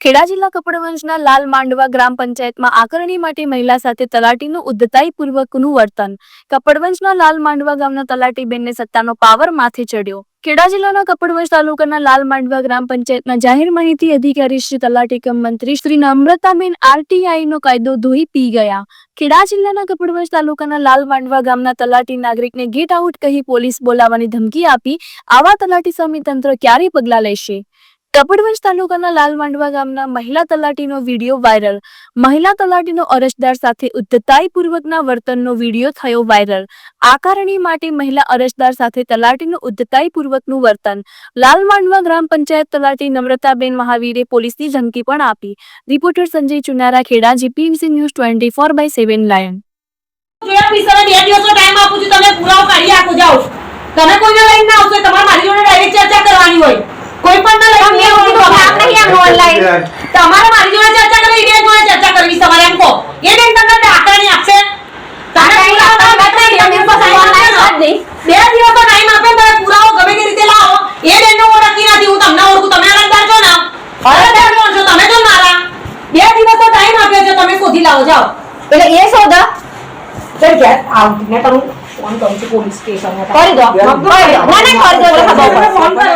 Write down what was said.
ખેડા જિલ્લા કપડવંશના લાલ માંડવા ગ્રામ પંચાયતમાં આકરણી માટે મહિલા સાથે તલાટીનું ઉદ્ધતાઈપૂર્વકનું વર્તન. કપડવંશના લાલ માંડવા ગામના તલાટીબેનને સત્તાનો પાવર માથે ચડ્યો. ખેડા જિલ્લાના કપડવંશ તાલુકાના લાલ માંડવા ગ્રામ પંચાયતના જાહેર માહિતી અધિકારી શ્રી તલાટી કમ મંત્રી શ્રી નમ્રતાબેન આરટીઆઈનો કાયદો ધોઈ પી ગયા. ખેડા જિલ્લાના કપડવંશ તાલુકાના લાલ માંડવા ગામના તલાટી નાગરિકને ગેટ આઉટ કહી પોલીસ બોલાવવાની ધમકી આપી આવા તલાટી સામે તંત્ર ક્યારે પગલાં લેશે? કપડવંશ તાલુકાના લાલ માંડવા ગામના મહિલા તલાટીનો વીડિયો વાયરલ. મહિલા તલાટીનો અરજદાર સાથે ઉદ્ધતાઈપૂર્વકના વર્તનનો વીડિયો થયો વાયરલ. આકારણી માટે મહિલા અરજદાર સાથે તલાટીનું ઉદ્ધતાઈપૂર્વકનું વર્તન. લાલ માંડવા ગ્રામ પંચાયત તલાટી નમ્રતાબેન મહાવીરે પોલીસની ધમકી પણ આપી. Reporter Sanjay Chunara, Kheda, GPMC news twenty four by seven lion તમે લઈને ના આવશો, તમારે મારી જોડે ડાયરેક્ટ ચર્ચા કરવાની હોય. ના તો ઓનલાઈન તમારે મારી જોડે ચર્ચા કરવી જોડે ચર્ચા કરવી એમ કહો. એ બેન તમને આકારણી આપશે. તમે બે દિવસનો ને. ટાઈમ આપે ને તમે પુરાવો ગમે તે રીતે લાવો. એ બેનને હું નથી હું તમને ઓળખું તમે અરજદાર છો ને. અરજદાર કોણ છો તમે ને મારા. બે દિવસનો ટાઈમ આપ્યો છે તમે શોધી લાવો જાઓ. એટલે એ શોધા. સર ઘેર આવ મેં તમને ફોન કરું છું પોલીસ સ્ટેશન કરી દો. મને કરી દો. ફોન કરો